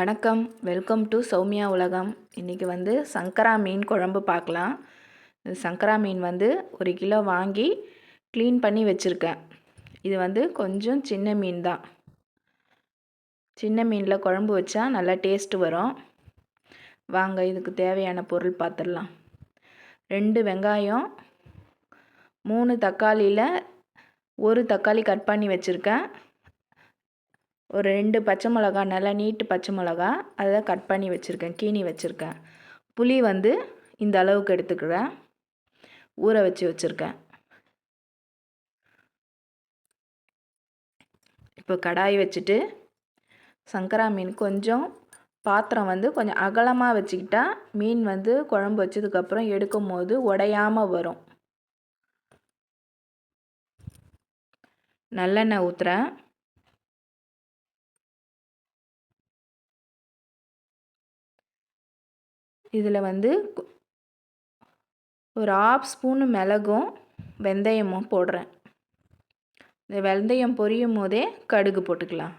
வணக்கம். Welcome to Soumya உலகம். இன்றைக்கி வந்து சங்கரா மீன் குழம்பு பார்க்கலாம். சங்கரா மீன் வந்து ஒரு கிலோ வாங்கி க்ளீன் பண்ணி வச்சுருக்கேன். இது வந்து கொஞ்சம் சின்ன மீன் தான். சின்ன மீனில் குழம்பு வச்சா நல்லா டேஸ்ட்டு வரும். வாங்க இதுக்கு தேவையான பொருள் பார்த்துடலாம் ரெண்டு வெங்காயம் மூணு தக்காளியில் ஒரு தக்காளி கட் பண்ணி வச்சுருக்கேன். ஒரு ரெண்டு பச்சை மிளகா நல்லா நீட்டு பச்சை மிளகா அதை கட் பண்ணி வச்சுருக்கேன் கீனி வச்சுருக்கேன். புளி வந்து இந்த அளவுக்கு எடுத்துக்கிறேன் ஊற வச்சு வச்சுருக்கேன். இப்போ கடாய் வச்சுட்டு சங்கரா மீன் கொஞ்சம் பாத்திரம் வந்து கொஞ்சம் அகலமாக வச்சுக்கிட்டா மீன் வந்து குழம்பு வச்சதுக்கப்புறம் எடுக்கும் போது உடையாமல் வரும். நல்லெண்ணெய் ஊற்றுறேன் இதில் வந்து ஒரு ஆஃப் ஸ்பூனு மிளகும் வெந்தயமும் போடுறேன். இந்த வெந்தயம் பொரியும் போதே கடுகு போட்டுக்கலாம்.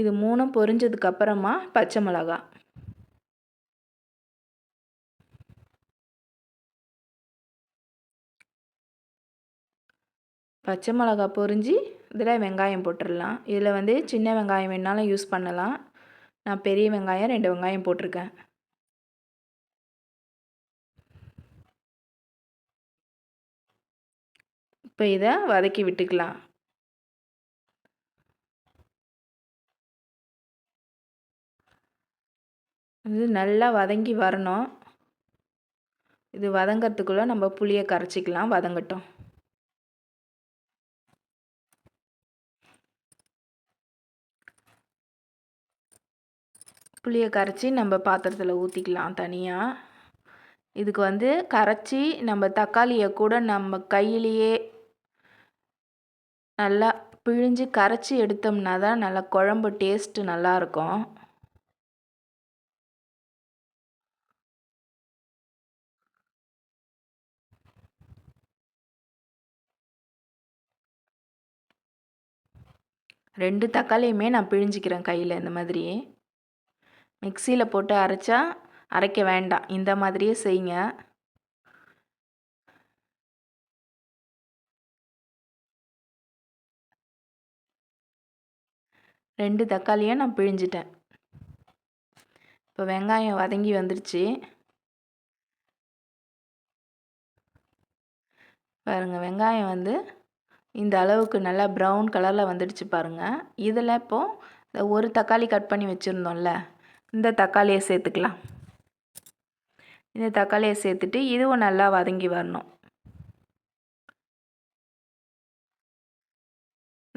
இது மூணும் பொரிஞ்சதுக்கப்புறமா பச்சை மிளகா. பச்சை மிளகா பொரிஞ்சு இதில் வெங்காயம் போட்டுடலாம். இதில் வந்து சின்ன வெங்காயம் வேணாலும் யூஸ் பண்ணலாம். நான் பெரிய வெங்காயம் ரெண்டு வெங்காயம் போட்டிருக்கேன். இப்போ இதை வதக்கி விட்டுக்கலாம். இது நல்லா வதங்கி வரணும். இது வதங்கிறதுக்குள்ளே நம்ம புளியை கரைச்சிக்கலாம் வதங்கட்டும். புளியை கரைச்சி நம்ம பாத்திரத்தில் ஊற்றிக்கலாம் தனியாக இதுக்கு வந்து கரைச்சி நம்ம தக்காளியை கூட நம்ம கையிலேயே நல்லா பிழிஞ்சு கரைச்சி எடுத்தோம்னா தான் நல்லா குழம்பு டேஸ்ட்டு நல்லாயிருக்கும். ரெண்டு தக்காளியுமே நான் பிழிஞ்சிக்கிறேன் கையில் இந்த மாதிரி. மிக்சியில் போட்டு அரைச்சா அரைக்க வேண்டாம். இந்த மாதிரியே செய்யுங்க. ரெண்டு தக்காளியை நான் பிழிஞ்சிட்டேன். இப்போ வெங்காயம் வதங்கி வந்துடுச்சு பாருங்கள் வெங்காயம் வந்து இந்த அளவுக்கு நல்லா ப்ரௌன் கலரில் வந்துடுச்சு பாருங்கள் இதில் இப்போது இந்த ஒரு தக்காளி கட் பண்ணி வச்சுருந்தோம்ல இந்த தக்காளியை சேர்த்துக்கலாம். இந்த தக்காளியை சேர்த்துட்டு இதுவும் நல்லா வதங்கி வரணும்.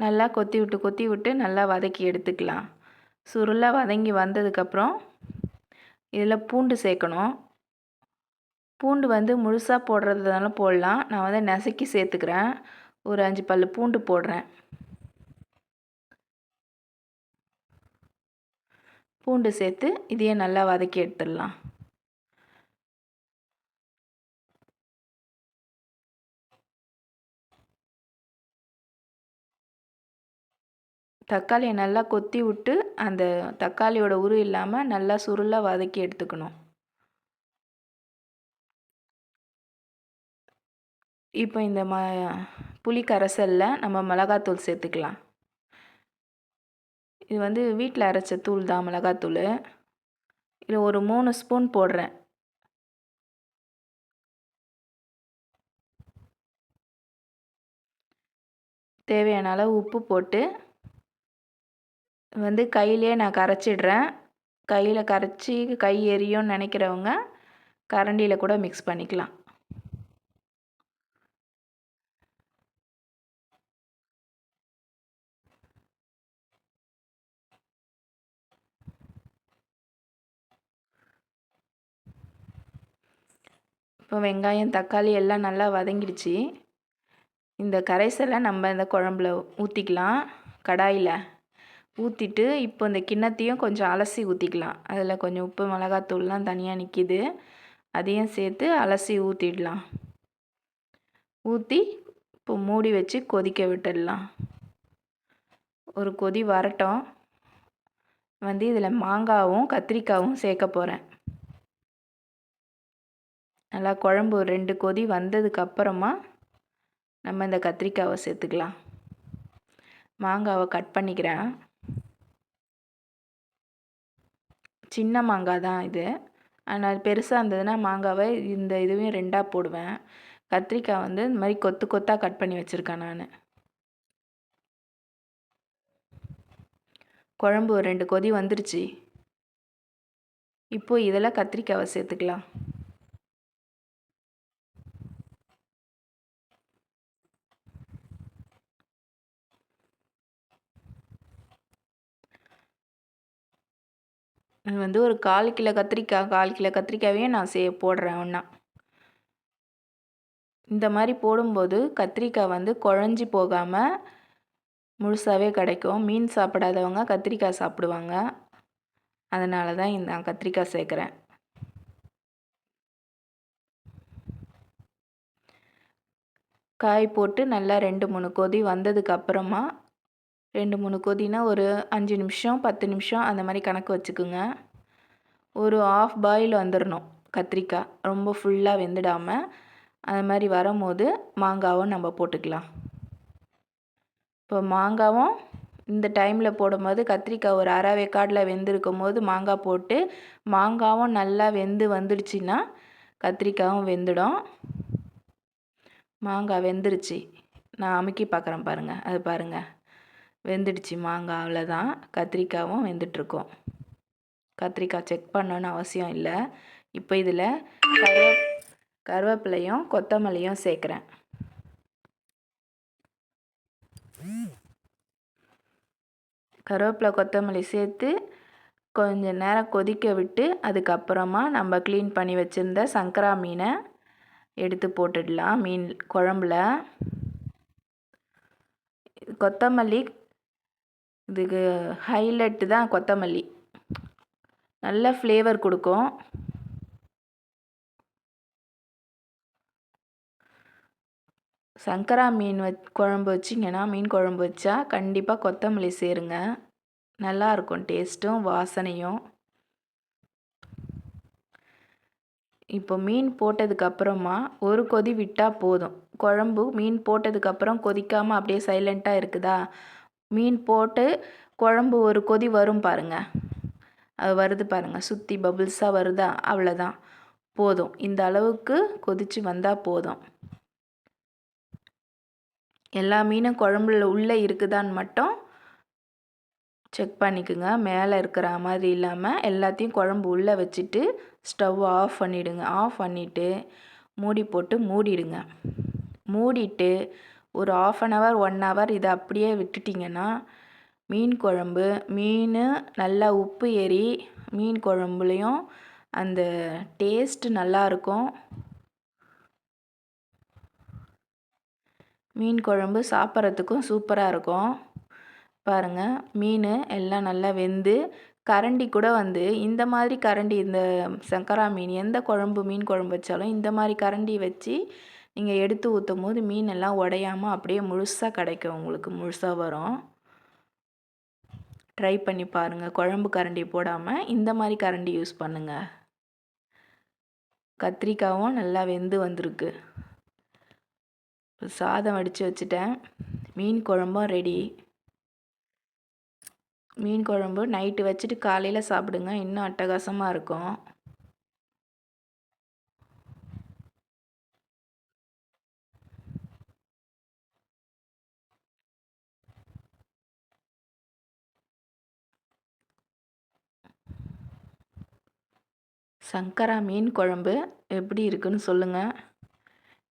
நல்லா கொத்தி விட்டு கொத்தி விட்டு நல்லா வதக்கி எடுத்துக்கலாம். சுருளாக வதங்கி வந்ததுக்கப்புறம் இதில் பூண்டு சேர்க்கணும். பூண்டு வந்து முழுசாக போடுறதுனால போடலாம். நான் வந்து நசுக்கி சேர்த்துக்கிறேன். ஒரு அஞ்சு பல் பூண்டு போடுறேன். பூண்டு சேர்த்து இதையே நல்லா வதக்கி எடுத்துடலாம். தக்காளியை நல்லா கொத்தி விட்டு அந்த தக்காளியோட உரு இல்லாமல் நல்லா சுருளாக வதக்கி எடுத்துக்கணும். இப்போ இந்த ம புளி கரைசலில் நம்ம மிளகாத்தூள் சேர்த்துக்கலாம். இது வந்து வீட்டில் அரைச்ச தூள் தான் மிளகாத்தூள். இது ஒரு மூணு ஸ்பூன் போடுறேன். தேவையான அளவு உப்பு போட்டு வந்து கையிலே நான் கரைச்சிடுறேன். கையில் கரைச்சி கை எரியும்னு நினைக்கிறவங்க கரண்டியில் கூட மிக்ஸ் பண்ணிக்கலாம். இப்போ வெங்காயம் தக்காளி எல்லாம் நல்லா வதங்கிடுச்சு. இந்த கரைசலை நம்ம இந்த குழம்புல ஊற்றிக்கலாம் கடாயில். ஊற்றிட்டு இப்போ இந்த கிண்ணத்தையும் கொஞ்சம் அலசி ஊற்றிக்கலாம் அதில் கொஞ்சம் உப்பு மிளகாத்தூள்லாம் தனியாக நிற்கிது அதையும் சேர்த்து அலசி ஊற்றிடலாம் ஊற்றி இப்போ மூடி வச்சு கொதிக்க விட்டுடலாம். ஒரு கொதி வரட்டும். வந்து இதில் மாங்காவும் கத்திரிக்காவும் சேர்க்க போகிறேன் நல்லா குழம்பு ரெண்டு கொதி வந்ததுக்கப்புறமா நம்ம இந்த கத்திரிக்காவை சேர்த்துக்கலாம். மாங்காவை கட் பண்ணிக்கிறேன். சின்ன மாங்காய் தான் இது. ஆனால் பெருசாக இருந்ததுன்னா மாங்காவை இந்த இதுவையும் ரெண்டாக போடுவேன். கத்திரிக்காய் வந்து இந்த மாதிரி கொத்து கொத்தாக கட் பண்ணி வச்சுருக்கேன் நான். குழம்பு ஒரு ரெண்டு கொதி வந்துருச்சு. இப்போது இதில் கத்திரிக்காவை சேர்த்துக்கலாம். வந்து ஒரு கால் கிலோ கத்திரிக்காய் கால் கிலோ கத்திரிக்காயையும் நான் சே போடுறேன் ஒன்றா இந்த மாதிரி போடும்போது கத்திரிக்காய் வந்து குழஞ்சி போகாமல் முழுசாகவே கிடைக்கும். மீன் சாப்பிடாதவங்க கத்திரிக்காய் சாப்பிடுவாங்க. அதனால தான் இந்த கத்திரிக்காய் சேர்க்குறேன். காய் போட்டு நல்லா ரெண்டு மூணு கொதி வந்ததுக்கப்புறமா ரெண்டு மூணு கொதினா ஒரு அஞ்சு நிமிஷம் பத்து நிமிஷம் அந்த மாதிரி கணக்கு வச்சுக்குங்க. ஒரு ஆஃப் பாயில் வந்துடணும் கத்திரிக்காய். ரொம்ப ஃபுல்லாக வெந்துடாமல் அது மாதிரி வரும்போது மாங்காவும் நம்ம போட்டுக்கலாம். இப்போ மாங்காவும் இந்த டைமில் போடும்போது கத்திரிக்காய் ஒரு அரை வேக்காடில் வெந்திருக்கும் போது மாங்காய் போட்டு மாங்காவும் நல்லா வெந்து வந்துடுச்சின்னா கத்திரிக்காயும் வெந்துடும். மாங்காய் வெந்துருச்சு. நான் அமுக்கி பார்க்குறேன் பாருங்கள் அது பாருங்கள் வெந்துடுச்சு மாங்காய் அவ்வளோதான் கத்திரிக்காயும் வெந்துட்டுருக்கோம். கத்திரிக்காய் செக் பண்ணணுன்னு அவசியம் இல்லை. இப்போ இதில் கருவே கருவேப்பிலையும் கொத்தமல்லியும் சேர்க்குறேன். கருவேப்பிலை கொத்தமல்லி சேர்த்து கொஞ்ச நேரம் கொதிக்க விட்டு அதுக்கப்புறமா நம்ம க்ளீன் பண்ணி வச்சுருந்த சங்கரா மீனை எடுத்து போட்டுடலாம். மீன் குழம்புல. கொத்தமல்லி இதுக்கு ஹைலைட்டு தான் கொத்தமல்லி. நல்ல ஃப்ளேவர் கொடுக்கும். சங்கரா மீன் வ குழம்பு வச்சிங்கன்னா மீன் குழம்பு வச்சா கண்டிப்பாக கொத்தமல்லி சேருங்க. நல்லாயிருக்கும் டேஸ்ட்டும் வாசனையும். இப்போ மீன் போட்டதுக்கப்புறமா ஒரு கொதி விட்டால் போதும். குழம்பு மீன் போட்டதுக்கப்புறம் கொதிக்காமல் அப்படியே சைலண்ட்டாக இருக்குதா? மீன் போட்டு குழம்பு ஒரு கொதி வரும் பாருங்கள் அது வருது பாருங்கள் சுற்றி பபுள்ஸாக வருதா? அவ்வளோதான் போதும். இந்த அளவுக்கு கொதித்து வந்தால் போதும். எல்லா மீனும் குழம்புல உள்ளே இருக்குதான்னு மட்டும் செக் பண்ணிக்கோங்க. மேலே இருக்கிற மாதிரி இல்லாமல் எல்லாத்தையும் குழம்பு உள்ளே வச்சுட்டு ஸ்டவ் ஆஃப் பண்ணிவிடுங்க ஆஃப் பண்ணிவிட்டு மூடி போட்டு மூடிடுங்க. மூடிட்டு ஒரு half an hour one hour இதை அப்படியே விட்டுட்டிங்கன்னா மீன் குழம்பு மீன் நல்லா உப்பு ஏறி மீன் குழம்புலையும் அந்த டேஸ்ட்டு நல்லாயிருக்கும் மீன் குழம்பு சாப்பிட்றதுக்கும் சூப்பராக இருக்கும். பாருங்கள் மீன் எல்லாம் நல்லா வெந்து கரண்டி கூட வந்து இந்த மாதிரி கரண்டி இந்த சங்கரா மீன் எந்த குழம்பு மீன் குழம்பு வச்சாலும் இந்த மாதிரி கரண்டி வச்சு நீங்கள் எடுத்து ஊற்றும் போது மீன் எல்லாம் உடையாமல் அப்படியே முழுசாக கிடைக்கும் உங்களுக்கு முழுசாக வரும். ட்ரை பண்ணி பாருங்கள் குழம்பு கரண்டி போடாமல் இந்த மாதிரி கரண்டி யூஸ் பண்ணுங்கள் கத்திரிக்காயும் நல்லா வெந்து வந்திருக்கு. சாதம் வடித்து வச்சுட்டேன். மீன் குழம்பும் ரெடி மீன் குழம்பு நைட்டு வச்சுட்டு காலையில் சாப்பிடுங்க. இன்னும் அட்டகாசமாக இருக்கும். சங்கரா மீன் குழம்பு எப்படி இருக்குன்னு சொல்லுங்கள்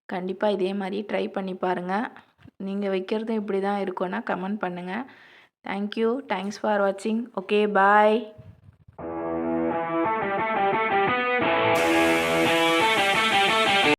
கண்டிப்பாக இதே மாதிரி ட்ரை பண்ணி பாருங்கள் நீங்கள் வைக்கிறதும் இப்படி தான் இருக்கும்னா கமெண்ட் பண்ணுங்கள் தேங்க்யூ தேங்க்ஸ் ஃபார் வாட்சிங் ஓகே பாய்